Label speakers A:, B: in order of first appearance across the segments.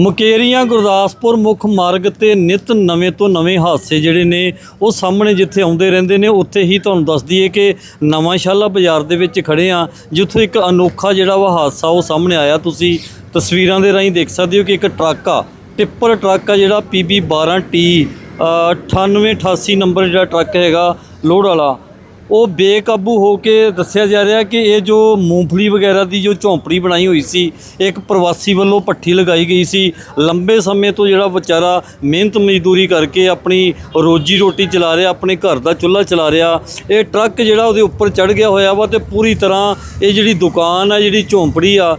A: ਮੁਕੇਰੀਆਂ, ਗੁਰਦਾਸਪੁਰ, ਮੁੱਖ ਮਾਰਗ ਤੇ ਨਿਤ ਨਵੇਂ ਤੋਂ ਨਵੇਂ ਹਾਦਸੇ ਜਿਹੜੇ ਨੇ, ਉਹ ਸਾਹਮਣੇ ਜਿੱਥੇ ਆਉਂਦੇ ਰਹਿੰਦੇ ਨੇ, ਉੱਥੇ ਹੀ ਤੁਹਾਨੂੰ ਦੱਸ ਦਈਏ ਕਿ ਨਵਾਂ ਸ਼ਾਲਾ ਬਾਜ਼ਾਰ ਦੇ ਵਿੱਚ ਖੜੇ ਆ ਜਿੱਥੇ ਇੱਕ ਅਨੋਖਾ ਜਿਹੜਾ ਵਾ ਹਾਦਸਾ ਉਹ ਸਾਹਮਣੇ ਆਇਆ। ਤੁਸੀਂ ਤਸਵੀਰਾਂ ਦੇ ਰਾਹੀਂ ਦੇਖ ਸਕਦੇ ਹੋ ਕਿ ਇੱਕ ਟਰੱਕ ਆ, ਟਿੱਪਰ ਟਰੱਕ ਆ ਜਿਹੜਾ PB 12T 9888 ਨੰਬਰ ਜਿਹੜਾ ਟਰੱਕ ਹੈਗਾ ਲੋਡ ਵਾਲਾ। ਉਹ ਬੇਕਾਬੂ ਹੋ ਕੇ ਦੱਸਿਆ ਜਾ ਰਿਹਾ ਕਿ ਇਹ ਜੋ ਮੂੰਗਫਲੀ ਵਗੈਰਾ ਦੀ ਜੋ ਝੌਂਪੜੀ ਬਣਾਈ ਹੋਈ ਸੀ, ਇੱਕ ਪ੍ਰਵਾਸੀ ਵੱਲੋਂ ਪੱਠੀ ਲਗਾਈ ਗਈ ਸੀ। ਲੰਬੇ ਸਮੇਂ ਤੋਂ ਜਿਹੜਾ ਵਿਚਾਰਾ ਮਿਹਨਤ ਮਜ਼ਦੂਰੀ ਕਰਕੇ ਆਪਣੀ ਰੋਜੀ ਰੋਟੀ ਚਲਾ ਰਿਹਾ, ਆਪਣੇ ਘਰ ਦਾ ਚੁੱਲ੍ਹਾ ਚਲਾ ਰਿਹਾ, ਇਹ ਟਰੱਕ ਜਿਹੜਾ ਉਹਦੇ ਉੱਪਰ ਚੜ ਗਿਆ ਹੋਇਆ ਵਾ ਤੇ ਪੂਰੀ ਤਰ੍ਹਾਂ ਇਹ ਜਿਹੜੀ ਦੁਕਾਨ ਆ, ਜਿਹੜੀ ਝੌਂਪੜੀ ਆ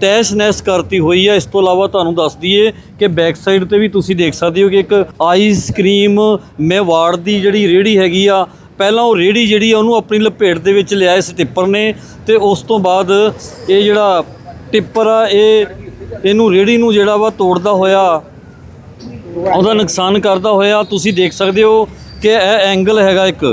A: ਤੈਸ਼ ਨੈਸ ਕਰਤੀ ਹੋਈ ਹੈ ਇਸ ਤੋਂ ਇਲਾਵਾ ਤੁਹਾਨੂੰ ਦੱਸ ਦਈਏ ਕਿ ਬੈਕ ਸਾਈਡ ਤੇ ਵੀ ਤੁਸੀਂ ਦੇਖ ਸਕਦੇ ਹੋ ਕਿ ਇੱਕ ਆਈਸਕ੍ਰੀਮ ਮੇਵਾੜ ਦੀ ਜਿਹੜੀ ਰੇੜੀ ਹੈਗੀ ਆ ਪਹਿਲਾਂ ਉਹ ਰੇੜੀ ਜਿਹੜੀ ਆ ਉਹਨੂੰ ਆਪਣੀ ਲਪੇਟ ਦੇ ਵਿੱਚ ਲਿਆ ਇਸ ਟਿੱਪਰ ਨੇ ਤੇ ਉਸ ਤੋਂ ਬਾਅਦ ਇਹ ਜਿਹੜਾ ਟਿੱਪਰ ਆ, ਇਹ ਇਹਨੂੰ ਰੇੜੀ ਨੂੰ ਜਿਹੜਾ ਵਾ ਤੋੜਦਾ ਹੋਇਆ, ਉਹਦਾ ਨੁਕਸਾਨ ਕਰਦਾ ਹੋਇਆ। ਤੁਸੀਂ ਦੇਖ ਸਕਦੇ ਹੋ ਕਿ ਇਹ ਐਂਗਲ ਹੈਗਾ ਇੱਕ।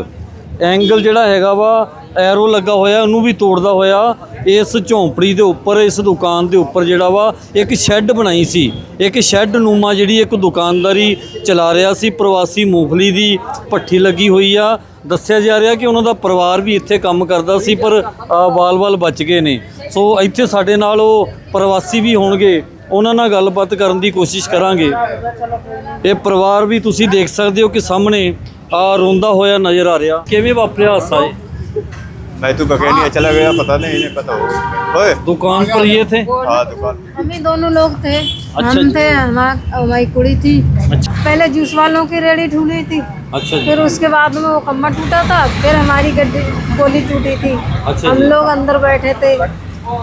A: ਐਂਗਲ ਜਿਹੜਾ ਹੈਗਾ ਵਾ, ਐਰੋ ਲੱਗਾ ਹੋਇਆ, ਉਹਨੂੰ ਵੀ ਤੋੜਦਾ ਹੋਇਆ। ਇਸ ਝੌਂਪੜੀ ਦੇ ਉੱਪਰ, ਇਸ ਦੁਕਾਨ ਦੇ ਉੱਪਰ ਜਿਹੜਾ ਵਾ, ਇੱਕ ਸ਼ੈੱਡ ਬਣਾਈ ਸੀ। ਇੱਕ ਸ਼ੈੱਡ ਨੂਮਾ ਜਿਹੜੀ ਇੱਕ ਦੁਕਾਨਦਾਰੀ ਚਲਾ ਰਿਹਾ ਸੀ, ਪ੍ਰਵਾਸੀ ਮੂੰਗਫਲੀ ਦੀ ਭੱਠੀ ਲੱਗੀ ਹੋਈ ਆ। ਦੱਸਿਆ ਜਾ ਰਿਹਾ ਕਿ ਉਹਨਾਂ ਦਾ ਪਰਿਵਾਰ ਵੀ ਇੱਥੇ ਕੰਮ ਕਰਦਾ ਸੀ, ਪਰ ਵਾਲ-ਵਾਲ ਬਚ ਗਏ ਨੇ। ਸੋ ਇੱਥੇ ਸਾਡੇ ਨਾਲ ਉਹ ਪ੍ਰਵਾਸੀ ਵੀ ਹੋਣਗੇ, ਉਹਨਾਂ ਨਾਲ ਗੱਲਬਾਤ ਕਰਨ ਦੀ ਕੋਸ਼ਿਸ਼ ਕਰਾਂਗੇ। ਇਹ ਪਰਿਵਾਰ ਵੀ ਤੁਸੀਂ ਦੇਖ ਸਕਦੇ ਹੋ ਕਿ ਸਾਹਮਣੇ ਆ ਰੋਂਦਾ ਹੋਇਆ ਨਜ਼ਰ ਆ ਰਿਹਾ। ਕਿਵੇਂ ਵਾਪਰਿਆ ਹਾਦਸਾ ਇਹ?
B: मैं तो बकेलिया चला गया पता नहीं इन्हें पता हो ओए
A: दुकान पर ये थे
B: हाँ दुकान
C: हम ही दोनों लोग थे
A: अच्छा
C: हम
A: जी।
C: थे हमारा हमारी कुड़ी थी
A: अच्छा
C: पहले जूस वालों की रेडी ढूंढी थी
A: अच्छा जी
C: फिर उसके बाद में वो कम्मा टूटा था फिर हमारी गड्डी गोली टूटी थी
A: अच्छा
C: हम
A: जी।
C: लोग अंदर बैठे थे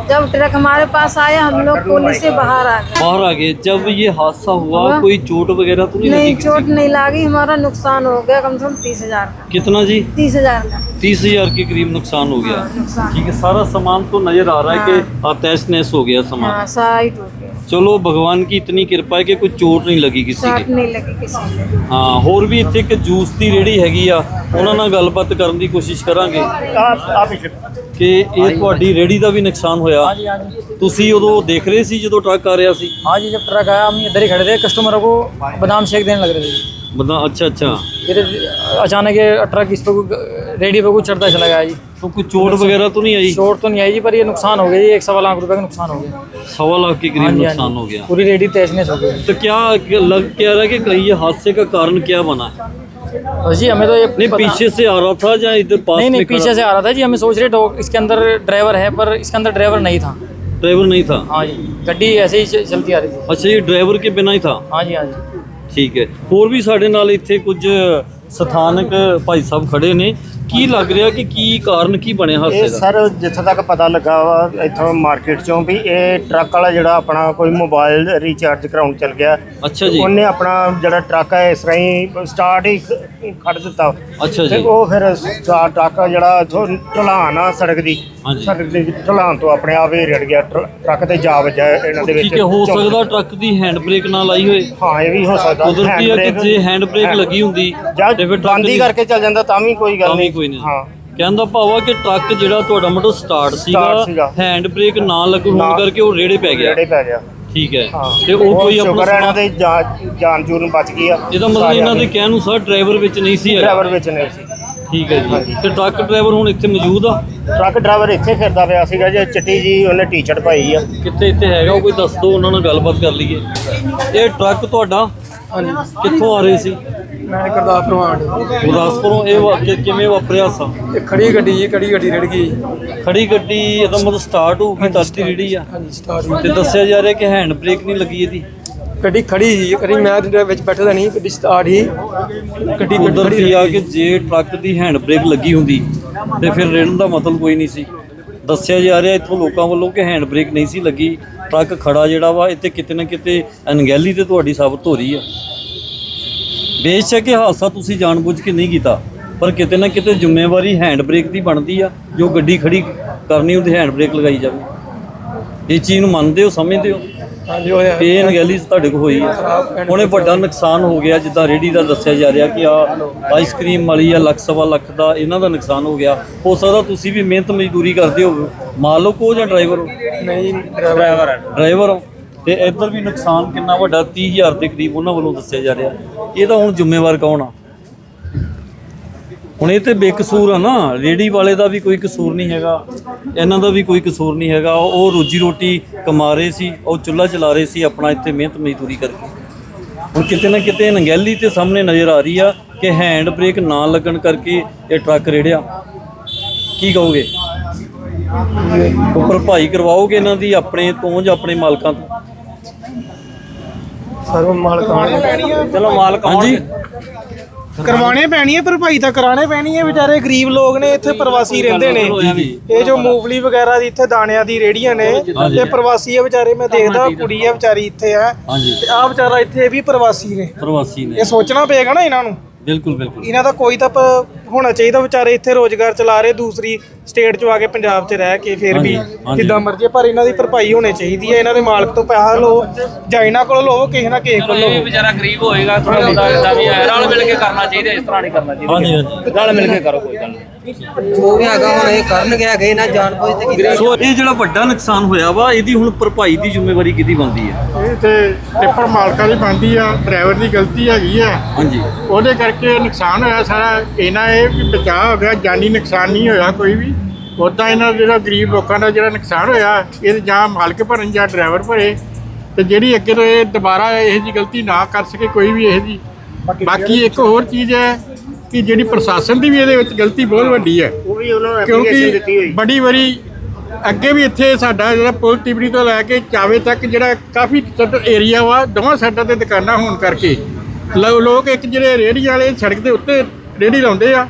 C: जब ट्रक हमारे पास आया हम लोग पुलिस से बाहर आ गए।
A: बाहर आ गए। जब ये हादसा हुआ
C: हुआ?
A: कोई चोट वगैरह तो नहीं
C: नहीं चोट नहीं लगी। हमारा नुकसान हो गया कम से कम तीस हज़ार का।
A: कितना जी?
C: तीस हज़ार का।
A: तीस हज़ार के करीब नुकसान हो गया।
C: हाँ,
A: ठीक है सारा सामान तो नज़र आ रहा है की तैस नैस हो गया सामान।
C: साइट सारा ही गया।
A: ਚਲੋ ਭਗਵਾਨ ਕੀ ਇਤਨੀ ਕਿਰਪਾ ਹੈ ਕਿ ਕੋਈ ਚੋਟ ਨਹੀਂ ਲੱਗੀ ਕਿਸੇ
C: शॉट
A: ਦੇ
C: नहीं लगी किसी को
A: ਹਾਂ ਹੋਰ ਵੀ ਇੱਥੇ ਇੱਕ ਜੂਸ ਦੀ ਰੇੜੀ ਹੈਗੀ ਆ ਉਹਨਾਂ ਨਾਲ ਗੱਲਬਾਤ ਕਰਨ ਦੀ ਕੋਸ਼ਿਸ਼ ਕਰਾਂਗੇ
B: आप आप ही
A: ਕਿ ਇਹ ਤੁਹਾਡੀ ਰੇੜੀ ਦਾ ਵੀ ਨੁਕਸਾਨ ਹੋਇਆ ਤੁਸੀਂ ਉਦੋਂ ਦੇਖ ਰਹੇ ਸੀ ਜਦੋਂ ਟਰੱਕ ਆ ਰਿਹਾ ਸੀ
D: हाँ जी जब ट्रक आया हम इधर ही खड़े थे कस्टमरों को बादाम शेक देने लग रहे थे
A: ਬੰਦਾ ਅੱਛਾ ਅੱਛਾ
D: फिर अचानक ये ट्रक इस पे कोई रेडी पे कुछ चढ़ता चला गया जी
A: तो कोई चोट वगैरह तो नहीं आई
D: चोट तो नहीं आई जी पर ये नुकसान हो गया जी एक सवा लाख रुपए का नुकसान हो गया
A: सवा लाख के
D: हाँ
A: करीब
D: जी, हाँ
A: नुकसान
D: जी।
A: हो गया
D: पूरी रेडी तहस हो गई
A: तो क्या लग क्या रहा है कि कहीं ये हादसे का कारण क्या बना है
D: बस जी हमें तो ये
A: नहीं
D: पता-
A: पीछे से आ रहा था या इधर पास
D: नहीं
A: में
D: नहीं
A: खड़ा
D: पीछे से आ रहा था जी हमें सोच रहे डॉग इसके अंदर ड्राइवर है पर इसके अंदर ड्राइवर नहीं था
A: ड्राइवर नहीं था
D: हाँ जी गड्डी ऐसे ही च- चलती आ रही थी
A: ਅੱਛਾ ਇਹ ਡਰਾਈਵਰ ਕੇ ਬਿਨਾਂ ਹੀ था
D: हाँ जी हाँ जी
A: ਠੀਕ ਹੈ ਹੋਰ ਵੀ ਸਾਡੇ ਨਾਲ ਇੱਥੇ ਕੁਝ ਸਥਾਨਕ ਭਾਈ ਸਾਹਿਬ ਖੜੇ ਨੇ ਕੀ ਲੱਗ ਰਿਹਾ ਕਿ ਕੀ ਕਾਰਨ ਕੀ ਬਣਿਆ ਹਾਦਸੇ
E: ਇਹ
A: ਦਾ?
E: ਸਰ ਜਿੱਥੋਂ ਤੱਕ ਪਤਾ ਲੱਗਾ ਵਾ ਇੱਥੋਂ ਮਾਰਕੀਟ ਚੋਂ ਵੀ ਇਹ ਟਰੱਕ ਵਾਲਾ ਜਿਹੜਾ ਆਪਣਾ ਕੋਈ ਮੋਬਾਈਲ ਰੀਚਾਰਜ ਕਰਾਉਣ ਚਲ ਗਿਆ।
A: ਅੱਛਾ ਜੀ।
E: ਉਹਨੇ ਆਪਣਾ ਜਿਹੜਾ ਟਰੱਕ ਹੈ ਇਸ ਰਾਹੀਂ ਸਟਾਰਟ ਹੀ ਖ- ਖੜ ਦਿੱਤਾ।
A: ਅੱਛਾ
E: ਤੇ
A: ਜੀ
E: ਉਹ ਫਿਰ ਸਟਾ- ਟਰੱਕ ਆ ਜਿਹੜਾ ਇੱਥੋਂ ਢਲਾਨ ਆ ਸੜਕ ਦੀ।
A: ਹਾਂਜੀ।
E: ਸੜਕ ਦੀ ਢਲਾਨ ਤੋਂ ਆਪਣੇ ਆਪ ਹੀ ਰੜ ਗਿਆ ਟਰ- ਟਰੱਕ ਤੇ ਜਾ ਵੱਜਾ ਇਹਨਾਂ ਦੇ ਵਿੱਚ
A: ਠੀਕ ਹੈ ਹੋ ਸਕਦਾ ਟਰੱਕ ਦੀ ਹੈਂਡ ਬ੍ਰੇਕ ਨਾ ਲਾਈ ਹੋਏ।
E: ਹਾਂ ਇਹ ਵੀ ਹੋ ਸਕਦਾ।
A: ਕੁਦਰਤੀ ਹੈ ਕਿ ਜੇ ਹੈਂਡ ਬ੍ਰੇਕ ਲੱਗੀ ਹੁੰਦੀ
E: ਜਾਂ
A: ਤੇ ਫਿਰ ਟਰੱਕ
E: ਬੰਦ
A: ਦੀ
E: ਕਰਕੇ ਚੱਲ ਜਾਂਦਾ ਤਾਂ ਵੀ ਕੋਈ
A: ਤਾਂ
E: ਗੱਲ
A: ਵੀ
E: ਨਹੀਂ।
A: ਕੋਈ ਨਹੀਂ।
E: ਹਾਂ।
A: ਕਹਿੰਦਾ ਭਾਵਾ ਕਿ ਟਰੱਕ ਜਿਹੜਾ ਤੁਹਾਡਾ ਮੋਟਰ ਸਟਾਰਟ ਸੀਗਾ
E: ਸੀਗਾ।
A: ਹੈਂਡ ਬ੍ਰੇਕ ਨਾ ਲੱਗਣ ਹੋਣ
E: ਨਾ-
A: ਕਰਕੇ ਉਹ ਰੇੜੇ ਪੈ ਗਿਆ।
E: ਰੇੜੇ ਪੈ ਗਿਆ।
A: ਠੀਕ ਹੈ।
E: ਹਾਂ।
A: ਤੇ ਉਹ ਕੋਈ ਆਪਣਾ
E: ਸ਼ੁਕਰ ਹੈ ਇਹਨਾਂ
A: ਸਮਾਨ-
E: ਦੇ ਜਾਨ- ਜਾਨ ਜੂਨ ਬਚ ਗਈ ਆ।
A: ਇਹਦਾ ਮਤਲਬ ਇਹਨਾਂ ਦੇ ਕਹਿਣ ਅਨੁਸਾਰ ਡਰਾਈਵਰ ਵਿੱਚ ਨਹੀਂ ਸੀ ਹੈਗਾ।
E: ਡਰਾਈਵਰ ਵਿੱਚ ਨਹੀਂ ਸੀ।
A: ਠੀਕ ਹੈ ਜੀ। ਤੇ ਟਰੱਕ ਡਰਾਈਵਰ ਹੁਣ ਇੱਥੇ ਮੌਜੂਦ ਆ?
E: ਟਰੱਕ ਡਰਾਈਵਰ ਇੱਥੇ ਫਿਰਦਾ ਪਿਆ ਸੀਗਾ ਜੇ ਚਿੱਟੀ ਜੀ ਉਹਨੇ ਟੀ-ਸ਼ਰਟ ਪਾਈ ਆ।
A: ਕਿੱਥੇ ਇੱਥੇ ਹੈਗਾ ਉਹ ਕੋਈ ਦੱਸ ਦਿਓ ਉਹਨਾਂ ਨਾਲ ਗੱਲਬਾਤ ਕਰ ਲਈਏ। ਇਹ ਟਰੱਕ ਤੁਹਾਡਾ ਕਿੱਥੋਂ ਆ ਰਹੇ ਸੀ?
D: ਮੈਂ ਗੁਰਦਾਸਪੁਰ ਆਂਡ
A: ਗੁਰਦਾਸਪੁਰੋਂ ਇਹ ਵਾਕਿਆ ਕਿਵੇਂ ਵਾਪਰਿਆ ਸਾ?
D: ਇਹ ਖੜੀ ਗੱਡੀ ਜੀ ਖੜੀ ਗੱਡੀ ਰੜ ਗਈ।
A: ਖੜੀ ਗੱਡੀ ਇਹਦਾ ਮਤਲਬ ਸਟਾਰਟ ਹੋ ਗਈ ਤਸਤੀ ਜਿਹੜੀ ਆ ਤੇ ਦੱਸਿਆ ਜਾ ਰਿਹਾ ਕਿ ਹੈਂਡ ਬ੍ਰੇਕ ਨਹੀਂ ਲੱਗੀ ਇਹਦੀ?
D: ਗੱਡੀ ਖੜੀ ਸੀ ਕਰੀ ਮੈਂ ਤੇ ਵਿੱਚ ਬੈਠਾ ਨਹੀਂ ਗੱਡੀ ਸਟਾਰਟ ਹੀ ਗੱਡੀ
A: ਗੱਡੀ ਆ ਕਿ ਜੇ ਟਰੱਕ ਦੀ ਹੈਂਡ ਬ੍ਰੇਕ ਲੱਗੀ ਹੁੰਦੀ ਤੇ ਫਿਰ ਰੇੜਨ ਦਾ ਮਤਲਬ ਕੋਈ ਨਹੀਂ ਸੀ। ਦੱਸਿਆ ਜਾ ਰਿਹਾ, ਇੱਥੋਂ ਲੋਕਾਂ ਵੱਲੋਂ ਕਿ ਹੈਂਡ ਬ੍ਰੇਕ ਨਹੀਂ ਸੀ ਲੱਗੀ, ਟਰੱਕ ਖੜਾ ਜਿਹੜਾ ਵਾ, ਇੱਥੇ ਕਿਤੇ ਨਾ ਕਿਤੇ ਅਣਗਹਿਲੀ ਤੇ ਤੁਹਾਡੀ ਸਾਬਤ ਹੋ ਰਹੀ ਆ। ਬੇਸ਼ੱਕ ਇਹ ਹਾਦਸਾ ਤੁਸੀਂ ਜਾਣਬੁੱਝ ਕੇ ਨਹੀਂ ਕੀਤਾ, ਪਰ ਕਿਤੇ ਨਾ ਕਿਤੇ ਜ਼ਿੰਮੇਵਾਰੀ ਹੈਂਡ ਬ੍ਰੇਕ ਦੀ ਬਣਦੀ ਆ, ਜੋ ਗੱਡੀ ਖੜੀ ਕਰਨੀ ਉਹਦੀ ਹੈਂਡ ਬ੍ਰੇਕ ਲਗਾਈ ਜਾਵੇ। ਇਹ ਚੀਜ਼ ਨੂੰ ਮੰਨਦੇ ਹੋ, ਸਮਝਦੇ ਹੋ?
D: ਹਾਂਜੀ ਹੋਇਆ
A: ਇਹ ਅਣਗਹਿਲੀ ਤੁਹਾਡੇ ਕੋਲ ਹੋਈ ਹੈ। ਹੁਣੇ ਵੱਡਾ ਨੁਕਸਾਨ ਹੋ ਗਿਆ ਜਿੱਦਾਂ ਰੇੜੀ ਦਾ ਦੱਸਿਆ ਜਾ ਰਿਹਾ ਕਿ ਆ ਆਈਸਕ੍ਰੀਮ ਵਾਲੀ ਆ ਲੱਖ ਸਵਾ ਲੱਖ ਦਾ ਇਹਨਾਂ ਦਾ ਨੁਕਸਾਨ ਹੋ ਗਿਆ। ਹੋ ਸਕਦਾ ਤੁਸੀਂ ਵੀ ਮਿਹਨਤ ਮਜ਼ਦੂਰੀ ਕਰਦੇ ਹੋ ਮਾਲਕ ਹੋ ਜਾਂ ਡਰਾਈਵਰ ਹੋ?
D: ਨਹੀਂ ਡਰਾਈਵਰ
A: ਡਰਾਈਵਰ ਹੋ। ਤੇ ਇੱਧਰ ਵੀ ਨੁਕਸਾਨ ਕਿੰਨਾ ਵੱਡਾ 30000 ਦੇ ਕਰੀਬ ਉਹਨਾਂ ਵੱਲੋਂ ਦੱਸਿਆ ਜਾ ਰਿਹਾ। ਇਹਦਾ ਹੁਣ ਜ਼ਿੰਮੇਵਾਰ ਕੌਣ ਆ? ਹੁਣ ਇਹ ਤੇ ਬੇਕਸੂਰ ਆ ਨਾ ਰੇੜੀ ਵਾਲੇ ਦਾ ਵੀ ਕੋਈ ਕਸੂਰ ਨਹੀਂ ਹੈਗਾ ਇਹਨਾਂ ਦਾ ਵੀ ਕੋਈ ਕਸੂਰ ਨਹੀਂ ਹੈਗਾ ਉਹ ਰੋਜੀ ਰੋਟੀ ਕਮਾ ਰਹੇ ਸੀ ਉਹ ਚੁੱਲ੍ਹਾ ਚਲਾ ਰਹੇ ਸੀ ਆਪਣਾ ਇੱਥੇ ਮਿਹਨਤ ਮਜ਼ਦੂਰੀ ਕਰਕੇ। ਹੁਣ ਕਿਤੇ ਨਾ ਕਿਤੇ ਨੰਗੈਲੀ ਤੇ ਸਾਹਮਣੇ ਨਜ਼ਰ ਆ ਰਹੀ ਆ ਕਿ ਹੈਂਡ ਬ੍ਰੇਕ ਨਾ ਲੱਗਣ ਕਰਕੇ ਇਹ ਟਰੱਕ ਰੇੜਿਆ। ਕੀ ਕਹੋਗੇ? ਉਹ ਭਰਪਾਈ ਕਰਵਾਓਗੇ ਇਹਨਾਂ ਦੀ ਆਪਣੇ ਤੋਂ ਜਾਂ ਆਪਣੇ ਮਾਲਕਾਂ ਤੋਂ?
D: ਸਰਵ ਮਾਲਕਾਂ
A: ਚਲੋ ਮਾਲਕ ਹਾਂਜੀ।
F: ਕਰਵਾਉਣੇ ਪੈਣੀ ਹੈ ਭਰਪਾਈ ਤਾਂ ਕਰਾਣੇ ਪੈਣੀ ਹੈ ਵਿਚਾਰੇ ਗਰੀਬ ਲੋਕ ਨੇ ਇੱਥੇ ਪ੍ਰਵਾਸੀ ਰਹਿੰਦੇ ਨੇ। ਇਹ ਜੋ ਮੂੰਗਫਲੀ ਵਗੈਰਾ ਦੀ ਇੱਥੇ ਦਾਣਿਆਂ ਦੀ ਰੇੜੀਆਂ ਨੇ ਇਹ ਪ੍ਰਵਾਸੀ ਹੈ ਵਿਚਾਰੇ ਮੈਂ ਦੇਖਦਾ ਕੁੜੀ ਹੈ ਵਿਚਾਰੀ ਇੱਥੇ
A: ਹਾਂਜੀ।
F: ਤੇ ਆ ਵਿਚਾਰਾ ਇੱਥੇ ਵੀ ਪ੍ਰਵਾਸੀ ਨੇ।
A: ਪ੍ਰਵਾਸੀ ਨੇ।
F: ਇਹ ਸੋਚਣਾ ਪਏਗਾ ਨਾ ਇਹਨਾਂ ਨੂੰ।
A: ਬਿਲਕੁਲ ਬਿਲਕੁਲ।
F: ਇਹਨਾਂ ਦਾ ਕੋਈ ਤਾਂ ਪ- ਹੋਣਾ ਚਾਹੀਦਾ ਵਿਚਾਰੇ ਇੱਥੇ ਰੋਜ਼ਗਾਰ ਚਲਾ ਰਹੇ ਦੂਸਰੀ ਸਟੇਟ 'ਚ ਆ ਕੇ ਪੰਜਾਬ 'ਚ ਰਹਿ ਕੇ ਫਿਰ ਵੀ
A: ਹਾਂਜੀ, ਹਾਂਜੀ।
F: ਜਿੱਦਾਂ ਮਰਜ਼ੀ ਪਰ ਇਹਨਾਂ ਦੀ ਭਰਪਾਈ ਹੋਣੀ ਚਾਹੀਦੀ ਹੈ ਇਹਨਾਂ ਦੇ ਮਾਲਕ ਤੋਂ ਪੈਸਾ ਲਓ ਜਾਂ ਇਹਨਾਂ ਕੋਲੋਂ ਲਓ ਕਿਸੇ ਨਾ ਕਿਸੇ ਕੋਲੋਂ ਲਓ।
G: ਵਿਚਾਰਾ ਗਰੀਬ ਹੋਏਗਾ ਥੋੜਾ ਬਹੁਤਾ ਇਦਾਂ ਵੀ ਹੈ ਰਲ ਮਿਲ ਕੇ ਕਰਨਾ ਚਾਹੀਦਾ ਇਸ ਤਰ੍ਹਾਂ ਨਹੀਂ ਕਰਨਾ ਚਾਹੀਦਾ।
A: ਹਾਂਜੀ ਹਾਂਜੀ।
G: ਰਲ ਮਿਲ ਕੇ ਕਰੋ ਕੋਈ ਗੱਲ ਨਹੀਂ।
D: ਜੋ ਵੀ ਹੈਗਾ ਹੁਣ ਇਹ ਕਰਨਗੇ ਹੈਗੇ ਨਾ ਜਾਣ ਬੁੱਝ ਤੇ ਕੀਤਾ
A: ਸੋ ਇਹ ਜਿਹੜਾ ਵੱਡਾ ਨੁਕਸਾਨ ਹੋਇਆ ਵਾ ਇਹਦੀ ਹੁਣ ਭਰਪਾਈ ਦੀ ਜ਼ਿੰਮੇਵਾਰੀ ਕਿਹਦੀ ਬਣਦੀ ਹੈ?
H: ਇਹ ਤੇ ਟਿੱਪਰ ਮਾਲਕਾਂ ਦੀ ਬਣਦੀ ਆ ਡਰਾਈਵਰ ਦੀ ਗਲਤੀ ਹੈਗੀ ਆ।
A: ਹਾਂਜੀ।
H: ਉਹਦੇ ਕਰਕੇ ਨੁਕਸਾਨ ਹੋਇਆ ਸਾਰਾ। ਇਹਨਾਂ ਇਹ ਵੀ ਬਚਾਅ ਹੋ ਗਿਆ ਜਾਨੀ ਨੁਕਸਾਨ ਨਹੀਂ ਹੋਇਆ ਕੋਈ ਵੀ। ਉਦਾਂ ਇਹਨਾਂ ਦਾ ਜਿਹੜਾ ਗਰੀਬ ਲੋਕਾਂ ਦਾ ਜਿਹੜਾ ਨੁਕਸਾਨ ਹੋਇਆ ਇਹ ਜਾਂ ਮਾਲਕ ਭਰਨ ਜਾਂ ਡਰਾਈਵਰ ਭਰੇ ਤੇ ਜਿਹੜੀ ਅੱਗੇ ਤੋਂ ਇਹ ਦੁਬਾਰਾ ਇਹ ਜੀ ਗਲਤੀ ਨਾ ਕਰ ਸਕੇ ਕੋਈ ਵੀ ਇਹ ਜੀ ਬਾਕੀ ਇੱਕ ਹੋਰ ਚੀਜ਼ ਹੈ ਕਿ ਜਿਹੜੀ ਪ੍ਰਸ਼ਾਸਨ ਦੀ ਵੀ ਇਹਦੇ ਵਿੱਚ ਗਲਤੀ ਬਹੁਤ ਵੱਡੀ ਹੈ।
E: ਉਹ ਵੀ ਉਹਨਾਂ ਨੂੰ ਐਪਲੀਕੇਸ਼ਨ ਦਿੱਤੀ
H: ਕਿਉਂਕਿ
E: ਹੋਈ।
H: ਬੜੀ ਵਾਰੀ ਅੱਗੇ ਵੀ ਇੱਥੇ ਸਾਡਾ ਜਿਹੜਾ ਪੁਲ ਟਿਬੜੀ ਤੋਂ ਲੈ ਕੇ ਚਾਵੇ ਤੱਕ ਜਿਹੜਾ ਕਾਫੀ ਏਰੀਆ ਵਾ ਦੋਵਾਂ ਸਾਈਡਾਂ ਤੇ ਦੁਕਾਨਾਂ ਹੋਣ ਕਰਕੇ ਲੋ- ਲੋਕ ਇੱਕ ਜਿਹੜੇ ਰੇਹੜੀ ਵਾਲੇ ਸੜਕ ਦੇ ਉੱਤੇ ਰੇਹੜੀ ਲਾਉਂਦੇ ਆ।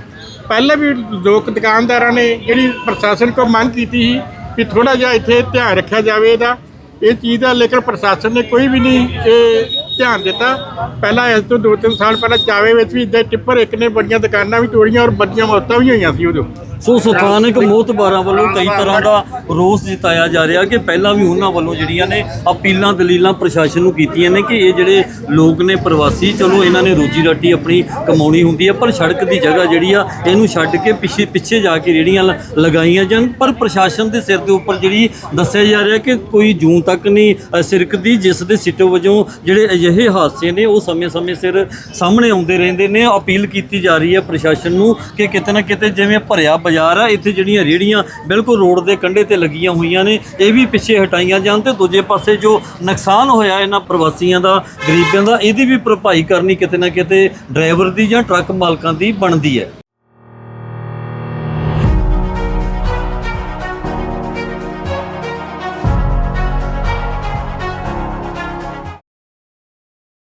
H: ਪਹਿਲਾਂ ਵੀ ਲੋਕ ਦੁਕਾਨਦਾਰਾਂ ਨੇ ਜਿਹੜੀ ਪ੍ਰਸ਼ਾਸਨ ਕੋਲ ਮੰਗ ਕੀਤੀ ਸੀ ਵੀ ਥੋੜਾ ਜਿਹਾ ਇੱਥੇ ਧਿਆਨ ਰੱਖਿਆ ਜਾਵੇ ਇਹਦਾ। ਇਹ ਚੀਜ਼ ਦਾ ਲੇਕਿਨ ਪ੍ਰਸ਼ਾਸਨ ਨੇ ਕੋਈ ਵੀ ਨਹੀਂ ਇਹ ਧਿਆਨ ਦਿੱਤਾ। ਪਹਿਲਾਂ ਇਸ ਤੋਂ 2-3 ਸਾਲ ਪਹਿਲਾਂ ਚਾਵੇ ਵਿੱਚ ਵੀ ਇਦਾਂ ਟਿੱਪਰ ਇੱਕ ਨੇ, ਬੜੀਆਂ ਦੁਕਾਨਾਂ ਵੀ ਤੋੜੀਆਂ ਔਰ ਬੱਦੀਆਂ ਮੌਤਾਂ ਵੀ ਹੋਈਆਂ ਸੀ ਉਦੋਂ।
A: ਸੋ ਸਥਾਨਕ ਮੋਹਤਬਾਰਾਂ ਵੱਲੋਂ ਕਈ ਤਰ੍ਹਾਂ ਦਾ ਰੋਸ ਜਤਾਇਆ ਜਾ ਰਿਹਾ ਕਿ ਪਹਿਲਾਂ ਵੀ ਉਹਨਾਂ ਵੱਲੋਂ ਜਿਹੜੀਆਂ ਨੇ ਅਪੀਲਾਂ ਦਲੀਲਾਂ ਪ੍ਰਸ਼ਾਸਨ ਨੂੰ ਕੀਤੀਆਂ ਨੇ ਕਿ ਇਹ ਜਿਹੜੇ ਲੋਕ ਨੇ ਪ੍ਰਵਾਸੀ ਚਲੋ ਇਹਨਾਂ ਨੇ ਰੋਜੀ ਰਾਟੀ ਆਪਣੀ ਕਮਾਉਣੀ ਹੁੰਦੀ ਹੈ ਪਰ ਸੜਕ ਦੀ ਜਗ੍ਹਾ ਜਿਹੜੀ ਆ ਇਹਨੂੰ ਛੱਡ ਕੇ ਪਿੱਛੇ ਪਿੱਛੇ ਜਾ ਕੇ ਰੇੜੀਆਂ ਲ- ਲਗਾਈਆਂ ਜਾਣ। ਪਰ ਪ੍ਰਸ਼ਾਸਨ ਦੇ ਸਿਰ ਦੇ ਉੱਪਰ ਜਿਹੜੀ ਦੱਸਿਆ ਜਾ ਰਿਹਾ ਕਿ ਕੋਈ ਜੂਨ ਤੱਕ ਨਹੀਂ ਅ, ਸਿਰਕਦੀ ਜਿਸ ਦੇ ਸਿੱਟੇ ਵਜੋਂ ਜਿਹੜੇ ਅਜਿਹੇ ਹਾਦਸੇ ਨੇ ਉਹ ਸਮੇਂ-ਸਮੇਂ ਸਿਰ ਸਾਹਮਣੇ ਆਉਂਦੇ ਰਹਿੰਦੇ ਨੇ। ਅਪੀਲ ਕੀਤੀ ਜਾ ਰਹੀ ਹੈ ਪ੍ਰਸ਼ਾਸਨ ਨੂੰ ਕਿ ਕਿਤੇ ਨਾ ਕਿਤੇ ਜਿਵੇਂ ਭਰਿਆ ਬਾਜ਼ਾਰ ਹੈ ਇੱਥੇ ਜਿਹੜੀਆਂ ਰੇੜੀਆਂ ਬਿਲਕੁਲ ਰੋਡ ਦੇ ਕੰਢੇ ਤੇ ਲੱਗੀਆਂ ਹੋਈਆਂ ਨੇ, ਇਹ ਵੀ ਪਿੱਛੇ ਹਟਾਈਆਂ ਜਾਣ ਤੇ ਦੂਜੇ ਪਾਸੇ ਜੋ ਨੁਕਸਾਨ ਹੋਇਆ ਇਹਨਾਂ ਪ੍ਰਵਾਸੀਆਂ ਦਾ, ਗਰੀਬਾਂ ਦਾ, ਇਹਦੀ ਵੀ ਭਰਪਾਈ ਕਰਨੀ ਕਿਤੇ ਨਾ ਕਿਤੇ ਡਰਾਈਵਰ ਦੀ ਜਾਂ ਟਰੱਕ ਮਾਲਕਾਂ ਦੀ ਬਣਦੀ ਹੈ।